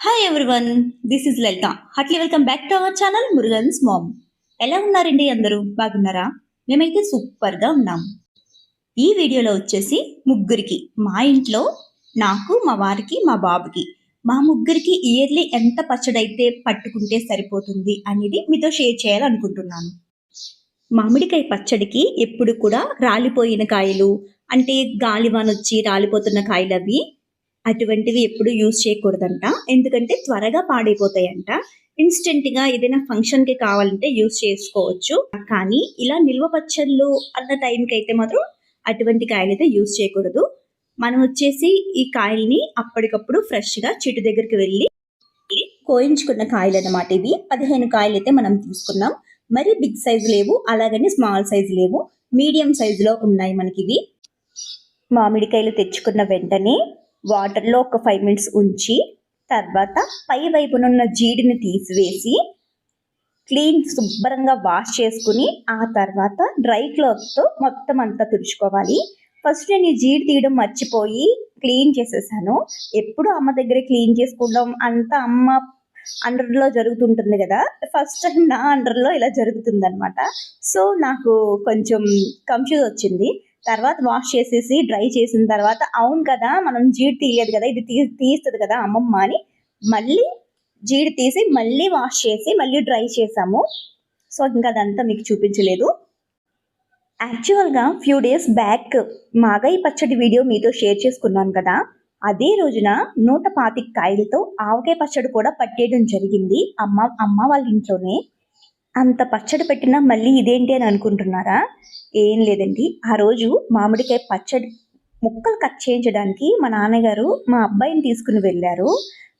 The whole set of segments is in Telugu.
Hi everyone this is Lalitha heartily welcome back to our channel Murugan's mom ఎలా ఉన్నారండి అందరూ? బాగున్నారా? మేమైతే సూపర్గా ఉన్నాం. ఈ వీడియోలో వచ్చేసి ముగ్గురికి మా ఇంట్లో నాకు మా వారికి మా బాబుకి. మా ముగ్గురికి ఇయర్లీ ఎంత పచ్చడి అయితే పట్టుకుంటే సరిపోతుంది అనేది మీతో షేర్ చేయాలనుకుంటున్నాను. మామిడికాయ పచ్చడికి ఎప్పుడు కూడా రాలిపోయిన కాయలు అంటే గాలివాన్ వచ్చి రాలిపోతున్న కాయలు అవి అటువంటివి ఎప్పుడు యూజ్ చేయకూడదంట. ఎందుకంటే త్వరగా పాడైపోతాయంట. ఇన్స్టెంట్గా ఏదైనా ఫంక్షన్కి కావాలంటే యూజ్ చేసుకోవచ్చు. కానీ ఇలా నిల్వ పచ్చళ్ళు అన్న టైంకి అయితే మాత్రం అటువంటి కాయలు అయితే యూజ్ చేయకూడదు. మనం వచ్చేసి ఈ కాయల్ని అప్పటికప్పుడు ఫ్రెష్గా చెట్టు దగ్గరికి వెళ్ళి కోయించుకున్న కాయలు అన్నమాట ఇవి. పదిహేను కాయలు అయితే మనం తీసుకున్నాం. మరి బిగ్ సైజు లేవు అలాగని స్మాల్ సైజు లేవు. మీడియం సైజులో ఉన్నాయి మనకి ఇవి మామిడికాయలు తెచ్చుకున్న వెంటనే వాటర్లో ఒక ఫైవ్ మినిట్స్ ఉంచి తర్వాత పై వైపునున్న జీడిని తీసివేసి క్లీన్ శుభ్రంగా వాష్ చేసుకుని ఆ తర్వాత డ్రై క్లాత్తో మొత్తం అంతా తుడుచుకోవాలి. ఫస్ట్ నేను ఈ జీడి తీయడం మర్చిపోయి క్లీన్ చేసేసాను. ఎప్పుడు అమ్మ దగ్గర క్లీన్ చేసుకోవడం అంతా అమ్మ అండర్లో జరుగుతుంటుంది కదా. ఫస్ట్ టైం నా అండర్లో ఇలా జరుగుతుంది అనమాట సో నాకు కొంచెం కన్ఫ్యూజ్ వచ్చింది. తర్వాత వాష్ చేసేసి డ్రై చేసిన తర్వాత అవును కదా మనం జీడి తీయలేదు కదా ఇది తీ తీస్తుంది కదా అమ్మమ్మ అని మళ్ళీ జీడి తీసి మళ్ళీ వాష్ చేసి మళ్ళీ డ్రై చేసాము. సో ఇంకా అదంతా మీకు చూపించలేదు. యాక్చువల్గా ఫ్యూ డేస్ బ్యాక్ మాగాయి పచ్చడి వీడియో మీతో షేర్ చేసుకున్నాను కదా. అదే రోజున నూట పాతిక కాయలతో ఆవకాయ పచ్చడి కూడా పట్టేయడం జరిగింది. అమ్మ అమ్మ వాళ్ళ ఇంట్లోనే. అంత పచ్చడి పెట్టినా మళ్ళీ ఇదేంటి అని అనుకుంటున్నారా? ఏం లేదండి. ఆ రోజు మామిడికాయ పచ్చడి ముక్కలు కట్ చేయించడానికి మా నాన్నగారు మా అబ్బాయిని తీసుకుని వెళ్ళారు.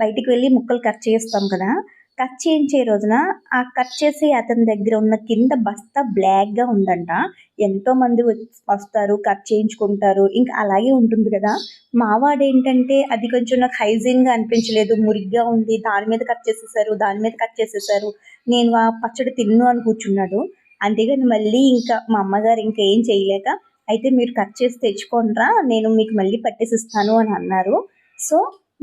బయటికి వెళ్ళి ముక్కలు కట్ చేస్తాం కదా. కట్ చేయించే రోజున ఆ కట్ చేసే అతని దగ్గర ఉన్న కింద బస్తా బ్లాక్గా ఉందంట. ఎంతో మంది వస్తారు కట్ చేయించుకుంటారు. ఇంకా అలాగే ఉంటుంది కదా. మావాడు ఏంటంటే అది కొంచెం నాకు హైజీన్గా అనిపించలేదు. మురిగ్గా ఉంది. దాని మీద కట్ చేసేసారు దాని మీద కట్ చేసేసారు. నేను ఆ పచ్చడి తిన్ను అని కూర్చున్నాడు. అంతేగాని మళ్ళీ ఇంకా మా అమ్మగారు ఇంకా ఏం చేయలేక అయితే మీరు కట్ చేసి తెచ్చుకోండిరా నేను మీకు మళ్ళీ పట్టేసిస్తాను అని అన్నారు. సో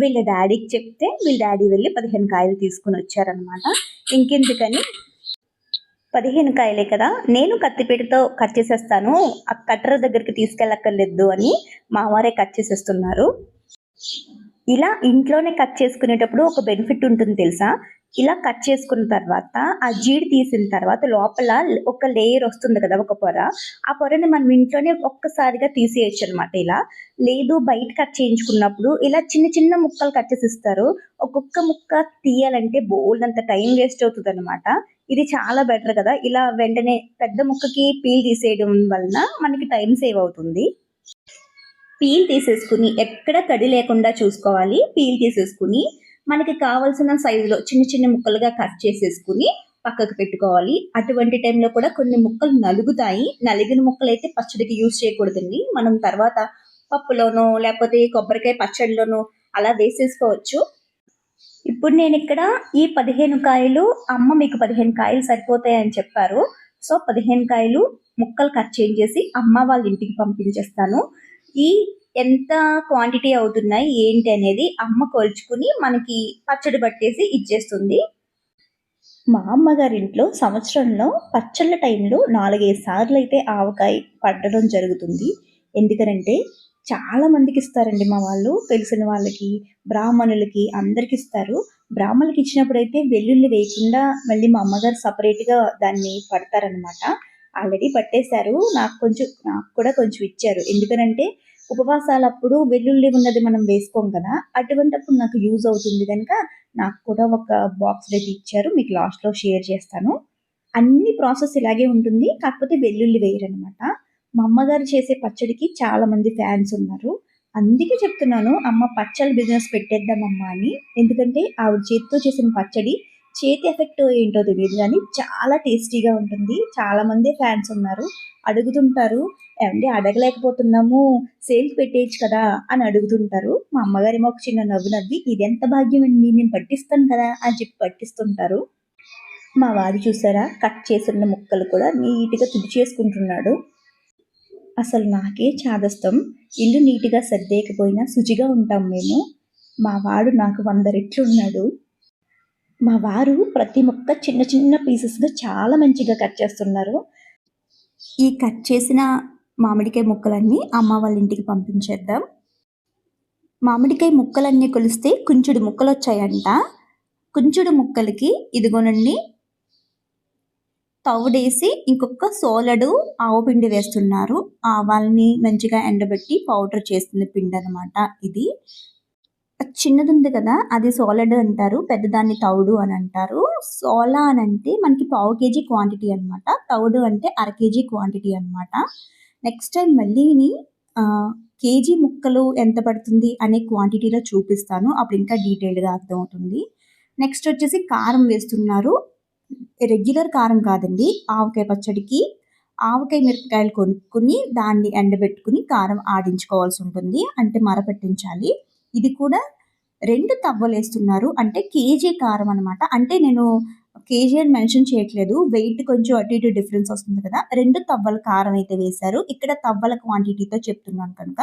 వీళ్ళ డాడీకి చెప్తే వీళ్ళ డాడీ వెళ్ళి పదిహేను కాయలు తీసుకుని వచ్చారనమాట ఇంకెందుకని? పదిహేను కాయలే కదా నేను కత్తిపీటతో కట్ చేసేస్తాను ఆ కట్టర దగ్గరికి తీసుకెళ్ళక్కర్లేదు అని మావారే కట్ చేసేస్తున్నారు. ఇలా ఇంట్లోనే కట్ చేసుకునేటప్పుడు ఒక బెనిఫిట్ ఉంటుంది తెలుసా? ఇలా కట్ చేసుకున్న తర్వాత ఆ జీడి తీసిన తర్వాత లోపల ఒక లేయర్ వస్తుంది కదా ఒక పొర. ఆ పొరని మనం ఇంట్లోనే ఒక్కసారిగా తీసేయచ్చు అనమాట ఇలా. లేదు బయట కట్ చేయించుకున్నప్పుడు ఇలా చిన్న చిన్న ముక్కలు కట్ చేసి ఇస్తారు. ఒక్కొక్క ముక్క తీయాలంటే బోల్డ్ అంత టైం వేస్ట్ అవుతుంది అనమాట ఇది చాలా బెటర్ కదా. ఇలా వెంటనే పెద్ద ముక్కకి పీల్ తీసేయడం వలన మనకి టైం సేవ్ అవుతుంది. పీల్ తీసేసుకుని ఎక్కడ తడి లేకుండా చూసుకోవాలి. పీల్ తీసేసుకుని మనకి కావాల్సిన సైజులో చిన్న చిన్న ముక్కలుగా కట్ చేసేసుకుని పక్కకు పెట్టుకోవాలి. అటువంటి టైంలో కూడా కొన్ని ముక్కలు నలుగుతాయి. నలిగిన ముక్కలు అయితే పచ్చడికి యూజ్ చేయకూడదండి. మనం తర్వాత పప్పులోనో లేకపోతే కొబ్బరికాయ పచ్చడిలోనో అలా వేసేసుకోవచ్చు. ఇప్పుడు నేను ఇక్కడ ఈ పదిహేను కాయలు అమ్మ మీకు పదిహేను కాయలు సరిపోతాయి అని చెప్పారు. సో పదిహేను కాయలు ముక్కలు కట్ చేసి అమ్మ వాళ్ళ ఇంటికి పంపించేస్తాను. ఈ ఎంత క్వాంటిటీ అవుతున్నాయి ఏంటి అనేది అమ్మ కొలుచుకుని మనకి పచ్చడి పట్టేసి ఇచ్చేస్తుంది. మా అమ్మగారి ఇంట్లో సంవత్సరంలో పచ్చళ్ళ టైంలో నాలుగైదు సార్లు అయితే ఆవకాయ పట్టడం జరుగుతుంది. ఎందుకనంటే చాలా మందికి ఇస్తారండి మా వాళ్ళు. తెలిసిన వాళ్ళకి బ్రాహ్మణులకి అందరికి ఇస్తారు. బ్రాహ్మణులకి ఇచ్చినప్పుడు అయితే వెల్లుల్లి వేయకుండా మళ్ళీ మా అమ్మగారు సపరేట్గా దాన్ని పడతారనమాట ఆల్రెడీ పట్టేశారు. నాకు కొంచెం నాకు కూడా కొంచెం ఇచ్చారు. ఎందుకనంటే ఉపవాసాలప్పుడు వెల్లుల్లి ఉన్నది మనం వేసుకోం కదా అటువంటప్పుడు నాకు యూజ్ అవుతుంది కనుక నాకు కూడా ఒక బాక్స్ రెడీ ఇచ్చారు. మీకు లాస్ట్లో షేర్ చేస్తాను. అన్ని ప్రాసెస్ ఇలాగే ఉంటుంది. కాకపోతే వెల్లుల్లి వేయరనమాట మా అమ్మగారు చేసే పచ్చడికి చాలా మంది ఫ్యాన్స్ ఉన్నారు. అందుకే చెప్తున్నాను అమ్మ పచ్చళ్ళ బిజినెస్ పెట్టేద్దామమ్మా అని. ఎందుకంటే ఆవిడ చేతితో చేసిన పచ్చడి చేతి ఎఫెక్ట్ ఏంటో తెలియదు కానీ చాలా టేస్టీగా ఉంటుంది. చాలా మంది ఫ్యాన్స్ ఉన్నారు. అడుగుతుంటారు ఏమండి అడగలేకపోతున్నాము. సేల్ పెట్టేయచ్చు కదా అని అడుగుతుంటారు. మా అమ్మగారేమో ఒక చిన్న నవ్వు నవ్వి ఇది ఎంత భాగ్యం అండి నేను పట్టిస్తాను కదా అని చెప్పి పట్టిస్తుంటారు. మా వారి చూసారా? కట్ చేసిన ముక్కలు కూడా నీట్గా తుడి చేసుకుంటున్నాడు. అసలు నాకే చాదస్తం. ఇల్లు నీట్గా సర్దేయకపోయినా శుచిగా ఉంటాం మేము. మా వాడు నాకు వంద రెట్లు ఉన్నాడు. మా వారు ప్రతి ముక్క చిన్న చిన్న పీసెస్గా చాలా మంచిగా కట్ చేస్తున్నారు. ఈ కట్ చేసిన మామిడికాయ ముక్కలన్నీ అమ్మ వాళ్ళ ఇంటికి పంపించేద్దాం. మామిడికాయ ముక్కలన్నీ కొలిస్తే కుంచుడు ముక్కలు వచ్చాయంట. కుంచుడు ముక్కలకి ఇదిగోనండి తవుడేసి ఇంకొక సోలడు ఆవు పిండి వేస్తున్నారు. ఆవాల్ని మంచిగా ఎండబెట్టి పౌడర్ చేస్తుంది పిండి అనమాట ఇది. చిన్నది ఉంది కదా అది సోలడ్ అంటారు పెద్దదాన్ని తౌడు అని అంటారు. సోలా అని అంటే మనకి పావు కేజీ క్వాంటిటీ అనమాట తౌడు అంటే అర కేజీ క్వాంటిటీ అనమాట నెక్స్ట్ టైం మళ్ళీని కేజీ ముక్కలు ఎంత పడుతుంది అనే క్వాంటిటీలో చూపిస్తాను. అప్పుడు ఇంకా డీటెయిల్డ్గా అర్థమవుతుంది. నెక్స్ట్ వచ్చేసి కారం వేస్తున్నారు. రెగ్యులర్ కారం కాదండి ఆవకాయ పచ్చడికి. ఆవకాయ మిరపకాయలు కొనుక్కుని దాన్ని ఎండబెట్టుకుని కారం ఆడించుకోవాల్సి ఉంటుంది. అంటే మరపెట్టించాలి. ఇది కూడా రెండు తవ్వలేస్తున్నారు. అంటే కేజీ కారం అనమాట అంటే నేను కేజీ అని మెన్షన్ చేయట్లేదు. వెయిట్ కొంచెం అటు ఇటు డిఫరెన్స్ వస్తుంది కదా. రెండు తవ్వల కారం అయితే వేశారు. ఇక్కడ తవ్వల క్వాంటిటీతో చెప్తున్నాను కనుక.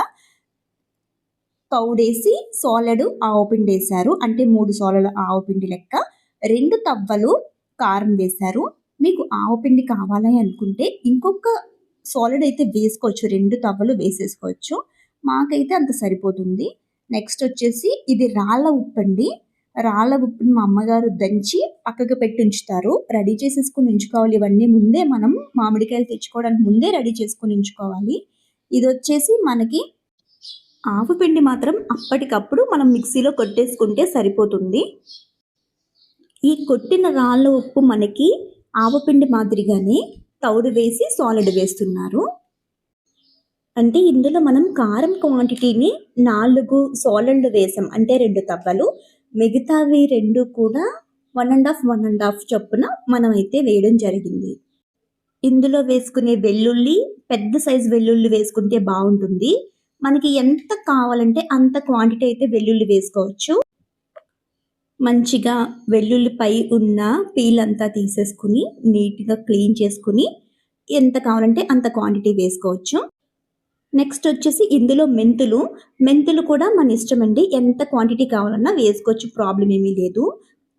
తౌడేసి సోలెడు ఆవు పిండి వేశారు. అంటే మూడు సోలల ఆవు పిండి లెక్క. రెండు తవ్వలు కారం వేశారు. మీకు ఆవు పిండి కావాలి అనుకుంటే ఇంకొక సాలిడ్ అయితే వేసుకోవచ్చు. రెండు తవ్వలు వేసేసుకోవచ్చు. మాకైతే అంత సరిపోతుంది. నెక్స్ట్ వచ్చేసి ఇది రాళ్ళ ఉప్పు అండి రాళ్ళ ఉప్పుని మా అమ్మగారు దంచి పక్కకు పెట్టి ఉంచుతారు. రెడీ చేసేసుకుని ఉంచుకోవాలి. ఇవన్నీ ముందే మనం మామిడికాయలు తెచ్చుకోవడానికి ముందే రెడీ చేసుకుని ఉంచుకోవాలి. ఇది వచ్చేసి మనకి ఆవు పిండి మాత్రం అప్పటికప్పుడు మనం మిక్సీలో కొట్టేసుకుంటే సరిపోతుంది. ఈ కొట్టిన రాళ్ళ ఉప్పు మనకి ఆవపిండి మాదిరిగానే తౌడు వేసి సాలిడ్ వేస్తున్నారు. అంటే ఇందులో మనం కారం క్వాంటిటీని నాలుగు సాలెడ్లు వేసాం. అంటే రెండు తవ్వలు. మిగతావి రెండు కూడా one and half one and half చొప్పున మనం అయితే వేయడం జరిగింది. ఇందులో వేసుకునే వెల్లుల్లి పెద్ద సైజు వెల్లుల్లి వేసుకుంటే బాగుంటుంది. మనకి ఎంత కావాలంటే అంత క్వాంటిటీ అయితే వెల్లుల్లి వేసుకోవచ్చు. మంచిగా వెల్లుల్లిపై ఉన్న పీల్ అంతా తీసేసుకుని నీట్గా క్లీన్ చేసుకుని ఎంత కావాలంటే అంత క్వాంటిటీ వేసుకోవచ్చు. నెక్స్ట్ వచ్చేసి ఇందులో మెంతులు. మెంతులు కూడా మన ఇష్టం అండి. ఎంత క్వాంటిటీ కావాలన్నా వేసుకోవచ్చు. ప్రాబ్లం ఏమీ లేదు.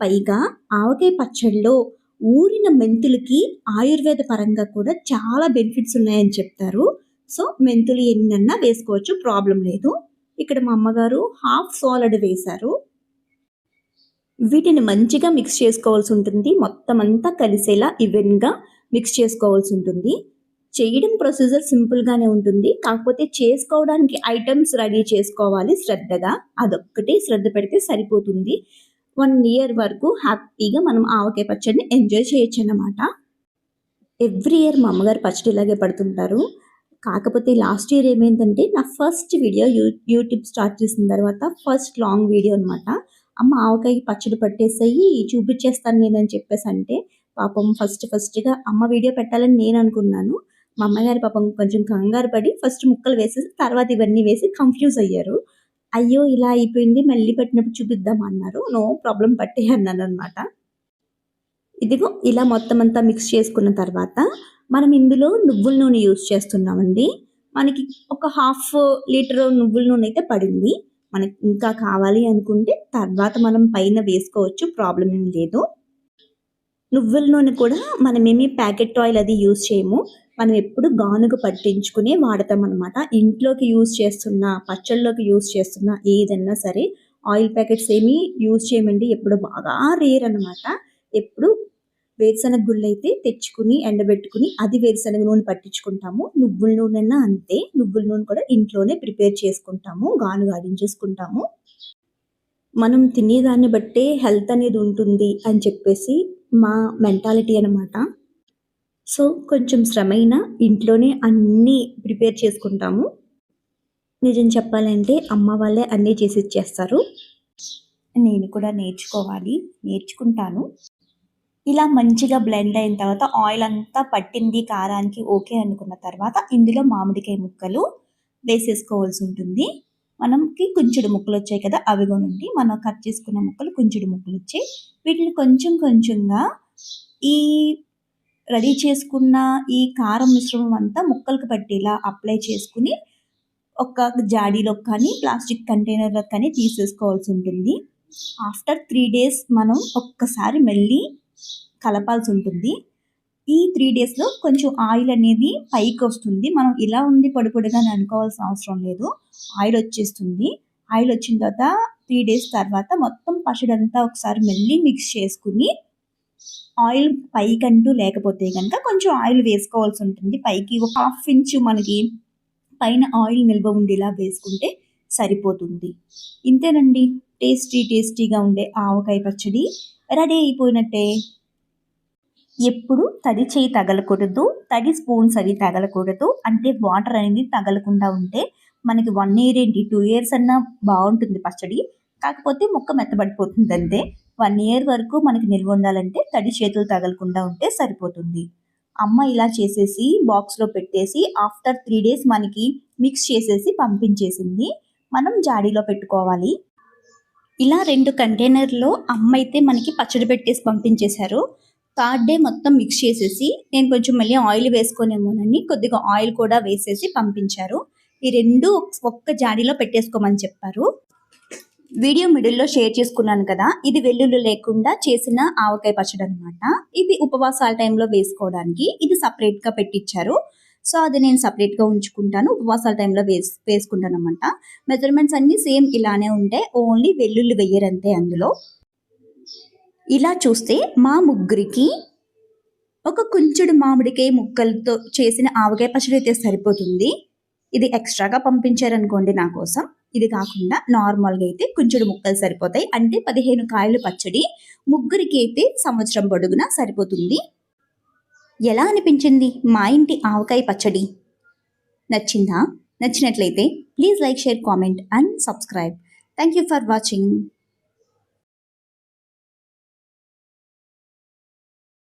పైగా ఆవకాయ పచ్చడిలో ఊరిన మెంతులకి ఆయుర్వేద పరంగా కూడా చాలా బెనిఫిట్స్ ఉన్నాయని చెప్తారు. సో మెంతులు ఎన్నన్నా వేసుకోవచ్చు. ప్రాబ్లం లేదు. ఇక్కడ మా అమ్మగారు హాఫ్ సాలడ్ వేశారు. వీటిని మంచిగా మిక్స్ చేసుకోవాల్సి ఉంటుంది. మొత్తం అంతా కలిసేలా ఈవెన్గా మిక్స్ చేసుకోవాల్సి ఉంటుంది. చేయడం ప్రొసీజర్ సింపుల్గానే ఉంటుంది. కాకపోతే చేసుకోవడానికి ఐటమ్స్ రెడీ చేసుకోవాలి శ్రద్ధగా. అదొక్కటి శ్రద్ధ పెడితే సరిపోతుంది. వన్ ఇయర్ వరకు హ్యాపీగా మనం ఆవకాయ పచ్చడిని ఎంజాయ్ చేయొచ్చు అన్నమాట ఎవ్రీ ఇయర్ మా అమ్మగారు పచ్చడి ఇలాగే పడుతుంటారు. కాకపోతే లాస్ట్ ఇయర్ ఏమైందంటే నా first video you YouTube start చేసిన తర్వాత ఫస్ట్ లాంగ్ వీడియో అనమాట అమ్మ ఆవకాయ పచ్చడి పట్టేసాయి చూపించేస్తాను నేనని చెప్పేసి అంటే పాపం ఫస్ట్ ఫస్ట్గా అమ్మ వీడియో పెట్టాలని నేను అనుకున్నాను. మా అమ్మగారి పాపం కొంచెం కంగారు పడి ఫస్ట్ ముక్కలు వేసేసి తర్వాత ఇవన్నీ వేసి కన్ఫ్యూజ్ అయ్యారు. అయ్యో ఇలా అయిపోయింది మళ్ళీ పట్టినప్పుడు చూపిద్దాం అన్నారు. నో ప్రాబ్లం పట్టే అన్నాను అనమాట ఇదిగో ఇలా మొత్తం అంతా మిక్స్ చేసుకున్న తర్వాత మనం ఇందులో నువ్వుల నూనె యూజ్ చేస్తున్నామండి. మనకి ఒక హాఫ్ లీటర్ నువ్వుల నూనె అయితే పడింది. మనకి ఇంకా కావాలి అనుకుంటే తర్వాత మనం పైన వేసుకోవచ్చు ప్రాబ్లం ఏం లేదు. నువ్వుల నూనె కూడా మనమేమి ప్యాకెట్ ఆయిల్ అది యూజ్ చేయము. మనం ఎప్పుడు గానుగ పట్టించుకునే వాడతాం అనమాట ఇంట్లోకి యూజ్ చేస్తున్న పచ్చళ్ళలోకి యూజ్ చేస్తున్న ఏదన్నా సరే ఆయిల్ ప్యాకెట్స్ ఏమీ యూజ్ చేయమండి. ఎప్పుడు బాగా రేర్ అనమాట ఎప్పుడు వేరుశనగ గుళ్ళు అయితే తెచ్చుకుని ఎండబెట్టుకుని అది వేరుశనగ నూనె పట్టించుకుంటాము. నువ్వుల నూనె అంతే. నువ్వుల నూనె కూడా ఇంట్లోనే ప్రిపేర్ చేసుకుంటాము గాను గాడించేసుకుంటాము మనం తినేదాన్ని బట్టే హెల్త్ అనేది ఉంటుంది అని చెప్పేసి మా మెంటాలిటీ అనమాట సో కొంచెం శ్రమైన ఇంట్లోనే అన్నీ ప్రిపేర్ చేసుకుంటాము. నిజం చెప్పాలంటే అమ్మ వాళ్ళే అన్నీ చేసి ఇచ్చేస్తారు నేను కూడా నేర్చుకోవాలి నేర్చుకుంటాను. ఇలా మంచిగా బ్లెండ్ అయిన తర్వాత ఆయిల్ అంతా పట్టింది కారానికి ఓకే అనుకున్న తర్వాత ఇందులో మామిడికాయ ముక్కలు వేసేసుకోవాల్సి ఉంటుంది. మనకి కొంచెడు ముక్కలు వచ్చాయి కదా అవి కొనండి. మనం కట్ చేసుకున్న ముక్కలు కొంచెడు ముక్కలు వచ్చాయి. వీటిని కొంచెం కొంచెంగా ఈ రెడీ చేసుకున్న ఈ కారం మిశ్రమం అంతా ముక్కలకు పట్టేలా అప్లై చేసుకుని ఒక జాడీలో కానీ ప్లాస్టిక్ కంటైనర్లో కానీ తీసేసుకోవాల్సి ఉంటుంది. ఆఫ్టర్ త్రీ డేస్ మనం ఒక్కసారి మళ్ళీ కలపాల్సి ఉంటుంది. ఈ త్రీ డేస్లో కొంచెం ఆయిల్ అనేది పైకి వస్తుంది. మనం ఇలా ఉంది పొడిపొడిగా అని అనుకోవాల్సిన అవసరం లేదు. ఆయిల్ వచ్చేస్తుంది. ఆయిల్ వచ్చిన తర్వాత త్రీ డేస్ తర్వాత మొత్తం పచ్చడి ఒకసారి మళ్ళీ మిక్స్ చేసుకుని ఆయిల్ పైకంటూ లేకపోతే కనుక కొంచెం ఆయిల్ వేసుకోవాల్సి ఉంటుంది. పైకి ఒక హాఫ్ ఇంచు మనకి పైన ఆయిల్ నిల్వ ఉండేలా వేసుకుంటే సరిపోతుంది. ఇంతేనండి. టేస్టీ టేస్టీగా ఉండే ఆవకాయ పచ్చడి రెడీ అయిపోయినట్టే. ఎప్పుడు తడి చేయి తగలకూడదు తడి స్పూన్స్ అవి తగలకూడదు. అంటే వాటర్ అనేది తగలకుండా ఉంటే మనకి వన్ ఇయర్ ఏంటి టూ ఇయర్స్ అన్నా బాగుంటుంది పచ్చడి. కాకపోతే మొక్క మెత్తబడిపోతుంది అంతే వన్ ఇయర్ వరకు మనకి నిల్వ ఉండాలంటే తడి చేతులు తగలకుండా ఉంటే సరిపోతుంది. అమ్మ ఇలా చేసేసి బాక్స్లో పెట్టేసి ఆఫ్టర్ త్రీ డేస్ మనకి మిక్స్ చేసేసి పంపించేసింది. మనం జాడీలో పెట్టుకోవాలి. ఇలా రెండు కంటైనర్లో అమ్మ అయితే మనకి పచ్చడి పెట్టేసి పంపించేశారు. థర్డ్ డే మొత్తం మిక్స్ చేసేసి నేను కొంచెం మళ్ళీ ఆయిల్ వేసుకునేమోనని కొద్దిగా ఆయిల్ కూడా వేసేసి పంపించారు. ఈ రెండు ఒక్క జాడీలో పెట్టేసుకోమని చెప్పారు. వీడియో మిడిల్లో షేర్ చేసుకున్నాను కదా ఇది వెల్లుల్లి లేకుండా చేసిన ఆవకాయ పచ్చడి అనమాట ఇది ఉపవాసాల టైంలో వేసుకోవడానికి ఇది సపరేట్గా పెట్టించారు సో అది నేను సపరేట్గా ఉంచుకుంటాను ఉపవాసాల టైంలో వేస్ వేసుకుంటాను అనమాట మెజర్మెంట్స్ అన్నీ సేమ్ ఇలానే ఉంటాయి ఓన్లీ వెల్లుల్లి వెయ్యరంతే అందులో. ఇలా చూస్తే మా ముగ్గురికి ఒక కుంచుడు మామిడికాయ ముక్కలతో చేసిన ఆవకాయ పచ్చడి అయితే సరిపోతుంది. ఇది ఎక్స్ట్రాగా పంపించారనుకోండి నా కోసం. ఇది కాకుండా నార్మల్గా అయితే కుంచెడు ముక్కలు సరిపోతాయి. అంటే పదిహేను కాయలు పచ్చడి ముగ్గురికి అయితే సంవత్సరం పొడుగునా సరిపోతుంది. ఎలా అనిపించింది? మా ఇంటి ఆవకాయ పచ్చడి. నచ్చిందా? నచ్చినట్లయితే please like share comment and subscribe. Thank you for watching.